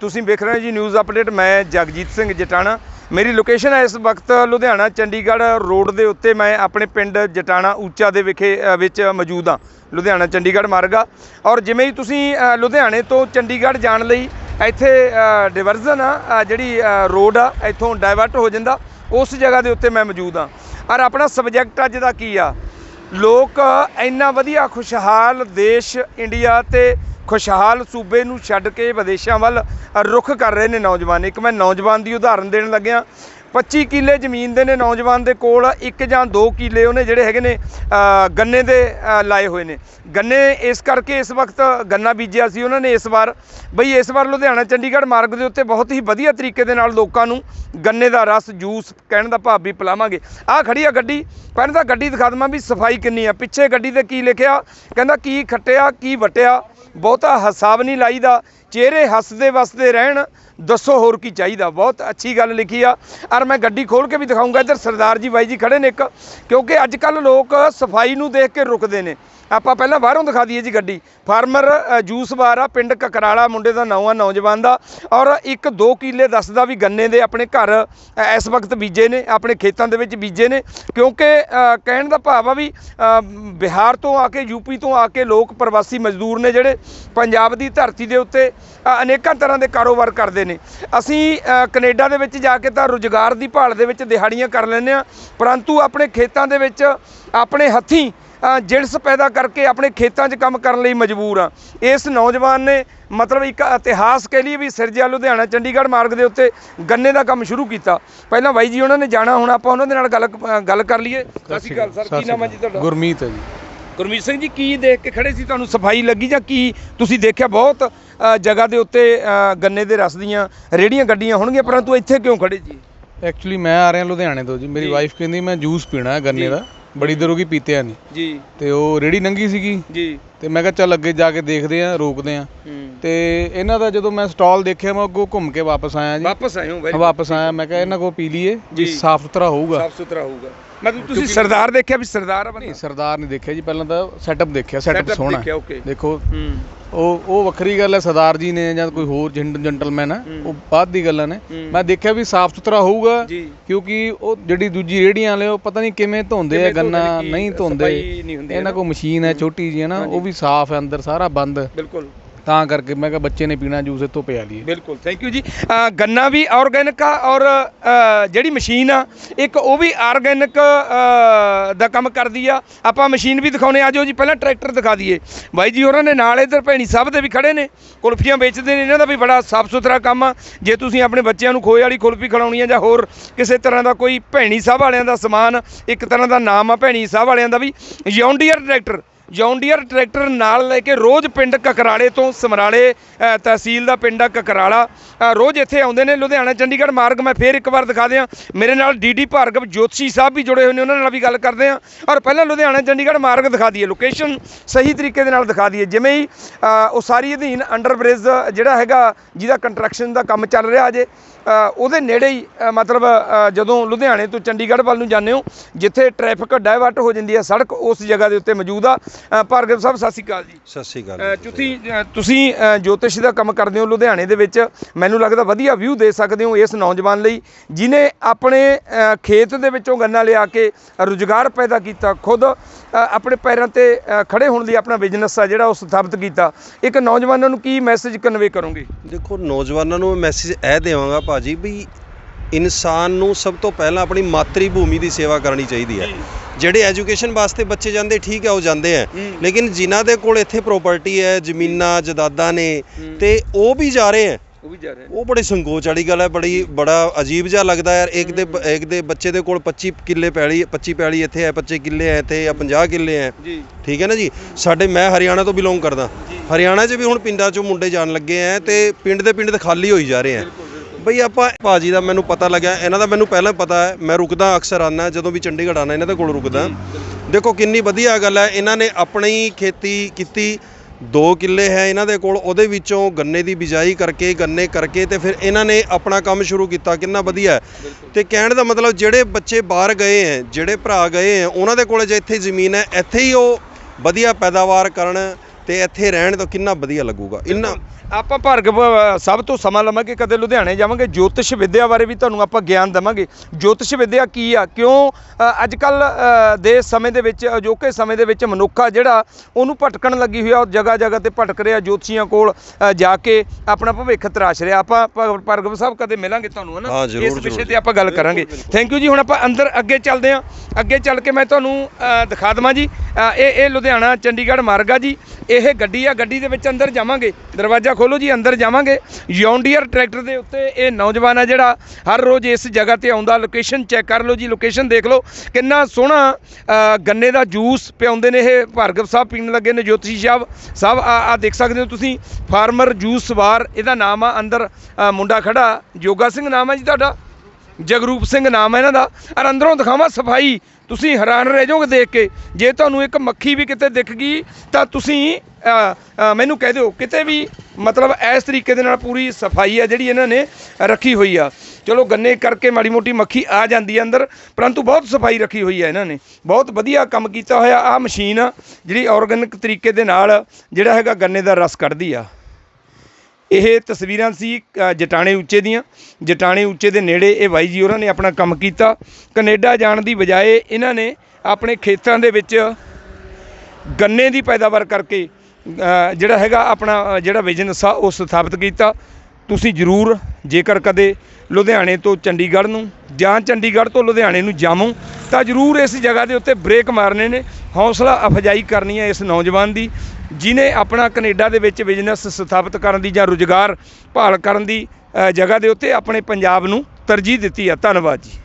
ਤੁਸੀਂ ਵੇਖ ਰਹੇ ਹੋ ਜੀ ਨਿਊਜ਼ ਅਪਡੇਟ ਮੈਂ ਜਗਜੀਤ ਸਿੰਘ ਜਟਾਣਾ। ਮੇਰੀ ਲੋਕੇਸ਼ਨ ਹੈ ਇਸ ਵਕਤ ਲੁਧਿਆਣਾ, ਚੰਡੀਗੜ੍ਹ ਰੋਡ ਦੇ ਉੱਤੇ ਮੈਂ ਆਪਣੇ ਪਿੰਡ ਜਟਾਣਾ ਉੱਚਾ ਦੇ ਵਿਖੇ ਵਿੱਚ ਮੌਜੂਦ ਹਾਂ। ਲੁਧਿਆਣਾ, ਚੰਡੀਗੜ੍ਹ ਮਾਰਗ। ਆ ਔਰ ਜਿਵੇਂ ਹੀ ਤੁਸੀਂ ਲੁਧਿਆਣੇ ਤੋਂ ਚੰਡੀਗੜ੍ਹ ਜਾਣ ਲਈ ਇੱਥੇ ਡਿਵਰਜ਼ਨ ਆ ਜਿਹੜੀ ਰੋਡ ਆ, ਇੱਥੋਂ ਡਾਇਵਰਟ ਹੋ ਜਾਂਦਾ, ਉਸ ਜਗ੍ਹਾ ਦੇ ਉੱਤੇ ਮੈਂ ਮੌਜੂਦ ਹਾਂ। ਔਰ ਆਪਣਾ ਸਬਜੈਕਟ ਅੱਜ ਦਾ ਕੀ ਆ? ਲੋਕ ਇੰਨਾ ਵਧੀਆ ਖੁਸ਼ਹਾਲ ਦੇਸ਼ ਇੰਡੀਆ ਤੇ ਖੁਸ਼ਹਾਲ ਸੂਬੇ ਨੂੰ ਛੱਡ ਕੇ ਵਿਦੇਸ਼ਾਂ ਵੱਲ ਰੁਖ ਕਰ ਰਹੇ ਨੇ ਨੌਜਵਾਨ। ਇੱਕ ਮੈਂ ਨੌਜਵਾਨ ਦੀ ਉਦਾਹਰਨ ਦੇਣ ਲੱਗਿਆ। 25 ਕਿੱਲੇ ਜ਼ਮੀਨ ਦੇ ਨੇ ਨੌਜਵਾਨ ਦੇ ਕੋਲ, ਇੱਕ ਜਾਂ ਦੋ ਕਿੱਲੇ ਉਹਨੇ ਜਿਹੜੇ ਹੈਗੇ ਨੇ ਗੰਨੇ ਦੇ ਲਾਏ ਹੋਏ ਨੇ। ਗੰਨੇ ਇਸ ਕਰਕੇ ਇਸ ਵਕਤ ਗੰਨਾ ਬੀਜਿਆ ਸੀ ਉਹਨਾਂ ਨੇ ਇਸ ਵਾਰ। ਬਈ ਇਸ ਵਾਰ ਲੁਧਿਆਣਾ ਚੰਡੀਗੜ੍ਹ ਮਾਰਗ ਦੇ ਉੱਤੇ ਬਹੁਤ ਹੀ ਵਧੀਆ ਤਰੀਕੇ ਦੇ ਨਾਲ ਲੋਕਾਂ ਨੂੰ ਗੰਨੇ ਦਾ ਰਸ, ਜੂਸ ਕਹਿਣ ਦਾ ਭਾਵ ਵੀ ਪਿਲਾਵਾਂਗੇ। ਆਹ ਖੜੀ ਆ ਗੱਡੀ। ਪਹਿਲਾਂ ਤਾਂ ਗੱਡੀ ਦਿਖਾ ਦਵਾਂ ਵੀ ਸਫ਼ਾਈ ਕਿੰਨੀ ਆ। ਪਿੱਛੇ ਗੱਡੀ ਤੇ ਕੀ ਲਿਖਿਆ? ਕਹਿੰਦਾ ਕੀ ਖੱਟਿਆ, ਕੀ ਵਟਿਆ? ਬਹੁਤਾ ਹਿਸਾਬ ਨਹੀਂ ਲਾਈਦਾ। ਚਿਹਰੇ ਹੱਸਦੇ ਵਸਦੇ ਰਹਿਣ, ਦੱਸੋ ਹੋਰ ਕੀ ਚਾਹੀਦਾ? ਬਹੁਤ ਅੱਛੀ ਗੱਲ ਲਿਖੀ ਆ। ਔਰ ਮੈਂ ਗੱਡੀ ਖੋਲ ਕੇ ਵੀ ਦਿਖਾਉਂਗਾ ਇੱਧਰ ਸਰਦਾਰ ਜੀ ਬਾਈ ਜੀ ਖੜੇ ਨੇ ਇੱਕ। ਕਿਉਂਕਿ ਅੱਜ ਕੱਲ ਲੋਕ ਸਫ਼ਾਈ ਨੂੰ ਦੇਖ ਕੇ ਰੁਕਦੇ ਨੇ। ਆਪਾਂ ਪਹਿਲਾਂ ਬਾਹਰੋਂ ਦਿਖਾ ਦਈਏ ਜੀ ਗੱਡੀ। ਫਾਰਮਰ ਜੂਸ ਬਾਰ ਆ ਪਿੰਡ ਕਕਰਾਲਾ ਮੁੰਡੇ ਦਾ ਨਾਂ ਆ ਨੌਜਵਾਨ ਦਾ। ਔਰ ਇੱਕ ਦੋ ਕਿੱਲੇ ਦੱਸਦਾ ਵੀ ਗੰਨੇ ਦੇ ਆਪਣੇ ਘਰ ਇਸ ਵਕਤ ਬੀਜੇ ਨੇ ਆਪਣੇ ਖੇਤਾਂ ਦੇ ਵਿੱਚ ਬੀਜੇ ਨੇ। ਕਿਉਂਕਿ ਕਹਿਣ ਦਾ ਭਾਵ ਆ ਵੀ ਬਿਹਾਰ ਤੋਂ ਆ ਕੇ ਯੂਪੀ ਤੋਂ ਆ ਕੇ ਲੋਕ ਪ੍ਰਵਾਸੀ ਮਜ਼ਦੂਰ ਨੇ ਜਿਹੜੇ ਪੰਜਾਬ ਦੀ ਧਰਤੀ ਦੇ ਉੱਤੇ ਅਨੇਕਾਂ ਤਰ੍ਹਾਂ ਦੇ ਕਾਰੋਬਾਰ ਕਰਦੇ ਨੇ। ਅਸੀਂ ਅ, ਕੈਨੇਡਾ ਦੇ ਵਿੱਚ ਜਾ ਕੇ ਤਾਂ ਰੁਜ਼ਗਾਰ ਦੀ ਭਾਲ ਦੇ ਵਿੱਚ ਦਿਹਾੜੀਆਂ ਕਰ ਲੈਂਦੇ ਆ ਪਰੰਤੂ ਆਪਣੇ ਖੇਤਾਂ ਦੇ ਵਿੱਚ ਆਪਣੇ ਹੱਥੀਂ ਜਿਣਸ ਪੈਦਾ ਕਰਕੇ ਆਪਣੇ ਖੇਤਾਂ 'ਚ ਕੰਮ ਕਰਨ ਲਈ ਮਜਬੂਰ ਆ। ਇਸ ਨੌਜਵਾਨ ਨੇ ਮਤਲਬ ਇੱਕ ਇਤਿਹਾਸ ਕਹਿ ਲਈਏ ਵੀ ਸਿਰਜਿਆ ਲੁਧਿਆਣਾ ਚੰਡੀਗੜ੍ਹ ਮਾਰਗ ਦੇ ਉੱਤੇ ਗੰਨੇ ਦਾ ਕੰਮ ਸ਼ੁਰੂ ਕੀਤਾ। ਪਹਿਲਾਂ ਬਾਈ ਜੀ ਉਹਨਾਂ ਨੇ ਜਾਣਾ ਹੁਣ ਆਪਾਂ ਉਹਨਾਂ ਦੇ ਨਾਲ ਗੱਲ ਗੱਲ ਕਰ ਲਈਏ। ਸਤਿ ਸ਼੍ਰੀ ਅਕਾਲ ਸਰ ਕੀ ਨਾਮ ਹੈ ਜੀ ਤੁਹਾਡਾ? ਗੁਰਮੀਤ ਹੈ ਜੀ। ਗੁਰਮੀਤ ਸਿੰਘ ਜੀ ਕੀ ਦੇਖ ਕੇ ਖੜੇ ਸੀ? ਤੁਹਾਨੂੰ ਸਫ਼ਾਈ ਲੱਗੀ ਜਾਂ ਕੀ? ਤੁਸੀਂ ਦੇਖਿਆ ਬਹੁਤ ਜਗ੍ਹਾ ਦੇ ਉੱਤੇ ਗੰਨੇ ਦੇ ਰਸ ਦੀਆਂ ਰੇੜੀਆਂ ਗੱਡੀਆਂ ਹੋਣਗੀਆਂ ਪਰੰਤੂ ਇੱਥੇ ਕਿਉਂ ਖੜੇ ਜੀ? ਐਕਚੁਅਲੀ ਮੈਂ ਆ ਰਿਹਾ ਲੁਧਿਆਣੇ ਤੋਂ ਜੀ। ਮੇਰੀ। ਵਾਈਫ ਕਹਿੰਦੀ ਮੈਂ ਜੂਸ ਪੀਣਾ ਹੈ ਗੰਨੇ ਦਾ। ਬੜੀ ਦੇਰ ਹੋ ਗਈ ਪੀਤਿਆ ਨਹੀਂ। ਜੀ। ਤੇ ਉਹ ਰੇੜੀ ਨੰਗੀ ਸੀਗੀ? ਜੀ। ਤੇ ਮੈਂ ਕਿਹਾ ਚੱਲ ਅੱਗੇ ਜਾ ਕੇ ਦੇਖਦੇ ਆਂ ਰੋਕਦੇ ਆਂ। ਤੇ ਇਹਨਾਂ ਦਾ ਜਦੋਂ ਮੈਂ ਸਟਾਲ ਦੇਖਿਆ ਮੈਂ ਅੱਗੋਂ ਘੁੰਮ ਕੇ ਵਾਪਸ ਆਇਆ ਜੀ। ਵਾਪਸ ਆਏ ਹੋ ਵੈਰੀ ਵਾਪਸ ਆਇਆ ਮੈਂ ਕਿਹਾ ਇਹਨਾਂ ਕੋਲ ਪੀ ਲਈਏ ਜੀ। ਸਾਫ਼ ਸੁਥਰਾ ਹੋਊਗਾ। ਸਾਫ਼ ਸੁਥਰਾ ਹੋਊਗਾ। ਮਤਲਬ ਤੁਸੀਂ ਸਰਦਾਰ ਦੇਖਿਆ ਵੀ ਸਰਦਾਰ ਆ ਬੰਦਾ? ਨਹੀਂ ਸਰਦਾਰ ਨਹੀਂ ਦੇਖਿਆ ਜੀ ਪਹਿਲਾਂ ਤਾਂ ਸੈਟਅਪ ਦੇਖਿਆ ਸੈਟਅਪ Setup ਸੋਹਣਾ। ਦੇਖਿਆ, okay। ਦੇਖੋ ਹੂੰ। ਉਹ ਉਹ ਵੱਖਰੀ ਗੱਲ ਹੈ ਸਰਦਾਰ ਜੀ ਨੇ ਜਾਂ ਕੋਈ ਹੋਰ ਜੈਂਟਲਮੈਨ ਹੂੰ। ਉਹ ਬਾਅਦ ਦੀ ਗੱਲਾਂ ਨੇ। ਮੈਂ ਦੇਖਿਆ ਵੀ ਸਾਫ਼ ਸੁਥਰਾ ਹੋਊਗਾ ਜੀ। ਕਿਉਂਕਿ ਉਹ ਜਿਹੜੀ ਦੂਜੀ ਰੇੜੀਆਂ ਵਾਲੇ ਉਹ ਪਤਾ ਨਹੀਂ ਕਿਵੇਂ ਧੋਂਦੇ ਆ ਕਿਵੇਂ ਧੋਂਦੇ ਗੰਨਾ ਨੇ, ਕੀ ਨਹੀਂ ਧੋਂਦੇ। ਸਫ਼ਾਈ ਨਹੀਂ ਹੁੰਦੀ ਹੈ ਇਹਨਾਂ। ਕੋਲ ਮਸ਼ੀਨ ਹੈ ਛੋਟੀ ਜੀ ਹੈ ਨਾ ਉਹ ਵੀ ਸਾਫ਼ ਹੈ ਅੰਦਰ ਸਾਰਾ ਬੰਦ। ਬਿਲਕੁਲ। ਤਾਂ ਕਰਕੇ ਮੈਂ ਕਿਹਾ ਬੱਚੇ ਨੇ ਪੀਣਾ ਜੂਸ ਇੱਥੋਂ ਪਿਆ ਲਈਏ। ਬਿਲਕੁਲ ਥੈਂਕ ਯੂ ਜੀ। ਅ, ਗੰਨਾ ਵੀ ਆਰਗੈਨਿਕ ਆ ਔਰ ਅ, ਜਿਹੜੀ ਮਸ਼ੀਨ ਆ ਇੱਕ ਉਹ ਵੀ ਆਰਗੈਨਿਕ ਦਾ ਕੰਮ ਕਰਦੀ ਆ। ਆਪਾਂ ਮਸ਼ੀਨ ਵੀ ਦਿਖਾਉਣੇ ਆ ਜਾਓ ਜੀ ਪਹਿਲਾਂ ਟਰੈਕਟਰ ਦਿਖਾ ਦਈਏ। ਬਾਈ ਜੀ ਉਹਨਾਂ ਨੇ ਨਾਲ ਇੱਧਰ ਭੈਣੀ ਸਾਹਿਬ ਦੇ ਵੀ ਖੜੇ ਨੇ। ਕੁਲਫੀਆਂ ਵੇਚਦੇ ਨੇ ਇਹਨਾਂ ਦਾ ਵੀ ਬੜਾ ਸਾਫ਼ ਸੁਥਰਾ ਕੰਮ ਆ। ਜੇ ਤੁਸੀਂ ਆਪਣੇ ਬੱਚਿਆਂ ਨੂੰ ਖੋਏ ਵਾਲੀ ਕੁਲਫੀ ਖਿਲਾਉਣੀ ਆ ਜਾਂ ਹੋਰ ਕਿਸੇ ਤਰ੍ਹਾਂ ਦਾ ਕੋਈ ਭੈਣੀ ਸਾਹਿਬ ਵਾਲਿਆਂ ਦਾ ਸਮਾਨ ਇੱਕ ਤਰ੍ਹਾਂ ਦਾ ਨਾਮ ਆ ਭੈਣੀ ਸਾਹਿਬ ਵਾਲਿਆਂ ਦਾ ਵੀ John Deere tractor John Deere tractor ਨਾਲ ਲੈ ਕੇ ਰੋਜ਼ ਪਿੰਡ ਕਕਰਾਲੇ ਤੋਂ ਸਮਰਾਲੇ ਤਹਿਸੀਲ ਦਾ ਪਿੰਡ ਆ ਕਕਰਾਲਾ। ਰੋਜ਼ ਇੱਥੇ ਆਉਂਦੇ ਨੇ ਲੁਧਿਆਣਾ, ਚੰਡੀਗੜ੍ਹ ਮਾਰਗ, ਮੈਂ ਫੇਰ ਇੱਕ ਵਾਰ ਦਿਖਾ ਦਿਆਂ। ਮੇਰੇ ਨਾਲ ਡੀਡੀ ਭਾਰਗਵ ਜੋਤਸ਼ੀ ਸਾਹਿਬ ਵੀ ਜੁੜੇ ਹੋਏ ਨੇ, ਉਹਨਾਂ ਨਾਲ ਵੀ ਗੱਲ ਕਰਦੇ ਆ ਔਰ ਪਹਿਲਾਂ ਲੁਧਿਆਣਾ, ਚੰਡੀਗੜ੍ਹ ਮਾਰਗ ਦਿਖਾ ਦਈਏ ਲੋਕੇਸ਼ਨ ਸਹੀ ਤਰੀਕੇ ਦੇ ਨਾਲ ਦਿਖਾ ਦਈਏ। ਜਿਵੇਂ ਹੀ ਉਸਾਰੀ ਅਧੀਨ ਅੰਡਰ ਬ੍ਰਿਜ ਜਿਹੜਾ ਹੈਗਾ, ਜਿਹਦਾ ਕੰਸਟਰਕਸ਼ਨ ਦਾ ਕੰਮ ਚੱਲ ਰਿਹਾ ਅਜੇ ਉਹਦੇ ਨੇੜੇ ਹੀ ਮਤਲਬ ਜਦੋਂ ਲੁਧਿਆਣੇ ਤੋਂ ਚੰਡੀਗੜ੍ਹ ਵੱਲ ਨੂੰ ਜਾਂਦੇ ਹੋ, ਜਿੱਥੇ ਟ੍ਰੈਫਿਕ ਡਾਇਵਰਟ ਹੋ ਜਾਂਦੀ ਹੈ, ਸੜਕ ਉਸ ਜਗ੍ਹਾ ਦੇ ਉੱਤੇ ਮੌਜੂਦ ਆ। ਅ, ਭਾਰਗਵ ਸਾਹਿਬ ਸਤਿ ਸ਼੍ਰੀ ਅਕਾਲ ਜੀ। ਸਤਿ ਸ਼੍ਰੀ ਅਕਾਲ ਅ, ਤੁਸੀਂ ਤੁਸੀਂ ਅ, ਜੋਤਿਸ਼ ਦਾ ਕੰਮ ਕਰਦੇ ਹੋ ਲੁਧਿਆਣੇ ਦੇ ਵਿੱਚ। ਮੈਨੂੰ ਲੱਗਦਾ ਵਧੀਆ ਵਿਊ ਦੇ ਸਕਦੇ ਹੋ ਇਸ ਨੌਜਵਾਨ ਲਈ ਜਿਨੇ ਆਪਣੇ ਅ, ਖੇਤ ਦੇ ਵਿੱਚੋਂ ਗੰਨਾ ਲਿਆ ਕੇ ਰੁਜ਼ਗਾਰ ਪੈਦਾ ਕੀਤਾ ਖੁਦ ਅ, ਆਪਣੇ ਪੈਰਾਂ ਤੇ ਅ, ਖੜੇ ਹੋਣ ਲਈ ਆਪਣਾ ਬਿਜ਼ਨਸ ਆ ਜਿਹੜਾ ਉਹ ਸਥਾਪਿਤ ਕੀਤਾ। ਇੱਕ ਨੌਜਵਾਨਾਂ ਨੂੰ ਕੀ ਮੈਸੇਜ ਕਨਵੇ ਕਰੋਗੇ? ਦੇਖੋ ਨੌਜਵਾਨਾਂ ਨੂੰ ਮੈਸੇਜ ਇਹ ਦੇਵਾਂਗਾ ਭਾਜੀ ਵੀ ਇਨਸਾਨ ਨੂੰ ਸਭ ਤੋਂ ਪਹਿਲਾਂ ਆਪਣੀ ਮਾਤਰੀ ਭੂਮੀ ਦੀ ਸੇਵਾ ਕਰਨੀ ਚਾਹੀਦੀ ਹੈ। ਜਿਹੜੇ ਐਜੂਕੇਸ਼ਨ ਵਾਸਤੇ ਬੱਚੇ ਜਾਂਦੇ ਠੀਕ ਹੈ ਉਹ ਜਾਂਦੇ ਆ। ਲੇਕਿਨ ਜਿਨ੍ਹਾਂ ਦੇ ਕੋਲ ਇੱਥੇ ਪ੍ਰਾਪਰਟੀ ਹੈ ਜ਼ਮੀਨਾਂ ਜਾਇਦਾਦਾਂ ਨੇ ਤੇ ਉਹ ਵੀ ਜਾ ਰਹੇ ਆ ਉਹ ਵੀ ਜਾ ਰਹੇ ਉਹ ਬੜੀ ਸੰਕੋਚ ਵਾਲੀ ਗੱਲ ਹੈ ਬੜੀ ਬੜਾ ਅਜੀਬ ਜਿਹਾ ਲੱਗਦਾ ਯਾਰ। ਇੱਕ ਦੇ ਇੱਕ ਦੇ ਬੱਚੇ ਦੇ ਕੋਲ 25 ਕਿੱਲੇ ਪੈਲੀ 25 ਪੈਲੀ ਇੱਥੇ ਹੈ 25 ਕਿੱਲੇ ਹੈ ਇੱਥੇ ਜਾਂ 50 ਕਿੱਲੇ ਹੈ। ਜੀ। ਠੀਕ ਹੈ ਨਾ ਜੀ? ਸਾਡੇ ਮੈਂ ਹਰਿਆਣਾ ਤੋਂ ਬਿਲੋਂਗ ਕਰਦਾ। ਹਰਿਆਣਾ 'ਚ ਵੀ ਹੁਣ ਪਿੰਡਾਂ 'ਚੋਂ ਮੁੰਡੇ ਜਾਣ ਲੱਗੇ ਆ ਤੇ ਪਿੰਡ ਦੇ ਪਿੰਡ ਤੇ ਖਾਲੀ ਹੋਈ ਜਾ ਰਹੇ ਆ ਬਈ ਆਪਾਂ ਭਾਜੀ ਦਾ ਮੈਨੂੰ ਪਤਾ ਲੱਗਿਆ ਇਹਨਾਂ ਦਾ ਮੈਨੂੰ ਪਹਿਲਾਂ ਪਤਾ ਹੈ ਮੈਂ ਰੁਕਦਾ ਅਕਸਰ ਆਨਾ ਜਦੋਂ ਵੀ ਚੰਡੀਗੜ੍ਹ ਆਨਾ ਇਹਨਾਂ ਦੇ ਕੋਲ ਰੁਕਦਾ। ਦੇਖੋ ਕਿੰਨੀ ਵਧੀਆ ਗੱਲ ਹੈ ਇਹਨਾਂ ਨੇ ਆਪਣੀ ਖੇਤੀ ਕੀਤੀ 2 ਕਿੱਲੇ ਹੈ ਇਹਨਾਂ ਦੇ ਕੋਲ ਉਹਦੇ ਵਿੱਚੋਂ ਗੰਨੇ ਦੀ ਬਿਜਾਈ ਕਰਕੇ ਗੰਨੇ ਕਰਕੇ ਤੇ ਫਿਰ ਇਹਨਾਂ ਨੇ ਆਪਣਾ ਕੰਮ ਸ਼ੁਰੂ ਕੀਤਾ ਕਿੰਨਾ ਵਧੀਆ ਤੇ ਕਹਿਣ ਦਾ ਮਤਲਬ ਜਿਹੜੇ ਬੱਚੇ ਬਾਹਰ ਗਏ ਹੈ ਜਿਹੜੇ ਭਰਾ ਗਏ ਹੈ ਉਹਨਾਂ ਦੇ ਕੋਲ ਜੇ ਇੱਥੇ ਜ਼ਮੀਨ ਹੈ ਇੱਥੇ ਹੀ ਉਹ ਵਧੀਆ ਪੈਦਾਵਾਰ ਕਰਨ ਤੇ ਇੱਥੇ ਰਹਿਣ ਤਾਂ ਕਿੰਨਾ ਵਧੀਆ ਲੱਗੂਗਾ। ਇੰਨਾ ਆਪਾਂ ਭਾਰਗਵ ਸਭ ਤੋਂ ਸਮਾਂ ਲਵਾਂਗੇ ਕਦੇ ਲੁਧਿਆਣੇ ਜਾਵਾਂਗੇ ਜੋਤਿਸ਼ ਵਿਦਿਆ ਬਾਰੇ ਵੀ ਤੁਹਾਨੂੰ ਆਪਾਂ ਗਿਆਨ ਦੇਵਾਂਗੇ। ਜੋਤਿਸ਼ ਵਿਦਿਆ ਕੀ ਆ? ਕਿਉਂ ਅੱਜ ਕੱਲ ਦੇ ਸਮੇਂ ਦੇ ਵਿੱਚ ਅਜੋਕੇ ਸਮੇਂ ਦੇ ਵਿੱਚ ਮਨੁੱਖਾ ਜਿਹੜਾ ਉਹਨੂੰ ਭਟਕਣ ਲੱਗੀ ਹੋਈ ਆ ਉਹ ਜਗ੍ਹਾ ਜਗ੍ਹਾ ਤੇ ਭਟਕ ਰਿਹਾ ਜੋਤਸ਼ੀਆਂ ਕੋਲ ਜਾ ਕੇ ਆਪਣਾ ਭਵਿੱਖ ਤਰਾਸ਼ ਰਿਹਾ। ਆਪਾਂ ਭਾਰਗਵ ਸਾਹਿਬ ਕਦੇ ਮਿਲਾਂਗੇ ਤੁਹਾਨੂੰ ਹਨਾ? ਇਸ ਵਿਸ਼ੇ। ਤੇ ਆਪਾਂ ਗੱਲ ਕਰਾਂਗੇ। ਥੈਂਕ ਯੂ ਜੀ ਹੁਣ ਆਪਾਂ ਅੰਦਰ ਅੱਗੇ ਚੱਲਦੇ ਹਾਂ। ਅੱਗੇ ਚੱਲ ਕੇ ਮੈਂ ਤੁਹਾਨੂੰ ਦਿਖਾ ਦਵਾਂ ਜੀ। ਇਹ ਇਹ ਲੁਧਿਆਣਾ ਚੰਡੀਗੜ੍ਹ ਮਾਰਗ ਆ ਜੀ। ਇਹ ਗੱਡੀ ਆ, ਗੱਡੀ ਦੇ ਵਿੱਚ ਅੰਦਰ ਜਾਵਾਂਗੇ। ਦਰਵਾਜ਼ਾ ਖੋਲੋ ਜੀ, ਅੰਦਰ ਜਾਵਾਂਗੇ। ਯੌਂਡੀਅਰ ਟਰੈਕਟਰ ਦੇ ਉੱਤੇ ਇਹ ਨੌਜਵਾਨ ਆ ਜਿਹੜਾ ਹਰ ਰੋਜ਼ ਇਸ ਜਗ੍ਹਾ ਤੇ ਆਉਂਦਾ। ਲੋਕੇਸ਼ਨ ਚੈੱਕ ਕਰ ਲਓ ਜੀ ਲੋਕੇਸ਼ਨ ਦੇਖ ਲਓ। ਕਿੰਨਾ ਸੋਹਣਾ ਗੰਨੇ ਦਾ ਜੂਸ ਪਿਆਉਂਦੇ ਨੇ ਇਹ ਭਾਰਗਵ ਸਾਹਿਬ, ਪੀਣ ਲੱਗੇ ਨੇ ਜੋਤਸ਼ੀ ਸਾਹਿਬ। ਸਾਹਿਬ, ਆ ਆ ਦੇਖ ਸਕਦੇ ਹੋ ਤੁਸੀਂ ਫਾਰਮਰ ਜੂਸ ਵਾਰ ਇਹਦਾ ਨਾਮ ਆ ਅੰਦਰ ਮੁੰਡਾ ਖੜਾ। ਜੋਗਾ ਸਿੰਘ ਨਾਮ ਆ ਜੀ ਤੁਹਾਡਾ। ਜਗਰੂਪ ਸਿੰਘ ਨਾਮ ਹੈ ਇਹਨਾਂ ਦਾ। ਔਰ ਅੰਦਰੋਂ ਦਿਖਾਵਾਂ ਸਫ਼ਾਈ। ਤੁਸੀਂ ਹੈਰਾਨ ਰਹਿ ਜਾਓਗੇ ਦੇਖ ਕੇ। ਜੇ ਤੁਹਾਨੂੰ ਇੱਕ ਮੱਖੀ ਵੀ ਕਿਤੇ ਦਿਖ ਗਈ, ਤਾਂ ਤੁਸੀਂ ਮੈਨੂੰ ਕਹਿ ਦਿਓ, ਕਿਤੇ ਵੀ ਮਤਲਬ ਇਸ ਤਰੀਕੇ ਦੇ ਨਾਲ ਪੂਰੀ ਸਫ਼ਾਈ ਆ ਜਿਹੜੀ ਇਹਨਾਂ ਨੇ ਰੱਖੀ ਹੋਈ ਆ। ਚਲੋ ਗੰਨੇ ਕਰਕੇ ਮਾੜੀ ਮੋਟੀ ਮੱਖੀ ਆ ਜਾਂਦੀ ਹੈ ਅੰਦਰ, ਪਰੰਤੂ ਬਹੁਤ ਸਫ਼ਾਈ ਰੱਖੀ ਹੋਈ ਆ ਇਹਨਾਂ ਨੇ। ਬਹੁਤ ਵਧੀਆ ਕੰਮ ਕੀਤਾ ਹੋਇਆ ਆ ਮਸ਼ੀਨ ਜਿਹੜੀ ਆਰਗੈਨਿਕ ਤਰੀਕੇ ਦੇ ਨਾਲ ਜਿਹੜਾ ਹੈਗਾ ਗੰਨੇ ਦਾ ਰਸ ਕੱਢਦੀ ਆ। ਇਹ ਤਸਵੀਰਾਂ ਸੀ ਅ, ਜਟਾਣੇ ਉੱਚੇ ਦੀਆਂ। ਜਟਾਣੇ ਉੱਚੇ ਦੇ ਨੇੜੇ ਇਹ ਬਾਈ ਜੀ ਉਹਨਾਂ ਨੇ ਆਪਣਾ ਕੰਮ ਕੀਤਾ। ਕੈਨੇਡਾ ਜਾਣ ਦੀ ਬਜਾਏ ਇਹਨਾਂ ਨੇ ਆਪਣੇ ਖੇਤਾਂ ਦੇ ਵਿੱਚ ਗੰਨੇ ਦੀ ਪੈਦਾਵਾਰ ਕਰਕੇ ਜਿਹੜਾ ਹੈਗਾ ਆਪਣਾ ਜਿਹੜਾ ਬਿਜ਼ਨਸ ਆ ਉਹ ਸਥਾਪਿਤ ਕੀਤਾ। ਤੁਸੀਂ ਜ਼ਰੂਰ ਜੇਕਰ ਕਦੇ ਲੁਧਿਆਣੇ ਤੋਂ ਚੰਡੀਗੜ੍ਹ ਨੂੰ ਜਾਂ ਚੰਡੀਗੜ੍ਹ ਤੋਂ ਲੁਧਿਆਣੇ ਨੂੰ ਜਾਵੋ ਤਾਂ ਜ਼ਰੂਰ ਇਸ ਜਗ੍ਹਾ ਦੇ ਉੱਤੇ ਬ੍ਰੇਕ ਮਾਰਨੇ ਨੇ। ਹੌਸਲਾ ਅਫਜਾਈ ਕਰਨੀ ਹੈ ਇਸ ਨੌਜਵਾਨ ਦੀ। ਜਿਨੇ ਆਪਣਾ ਕੈਨੇਡਾ ਦੇ ਵਿੱਚ ਬਿਜ਼ਨਸ ਸਥਾਪਿਤ ਕਰਨ ਦੀ ਜਾਂ ਰੁਜ਼ਗਾਰ ਭਾਲ ਕਰਨ ਦੀ ਜਗ੍ਹਾ ਦੇ ਉੱਤੇ ਆਪਣੇ ਪੰਜਾਬ ਨੂੰ ਤਰਜੀਹ ਦਿੱਤੀ ਹੈ ਧੰਨਵਾਦ ਜੀ।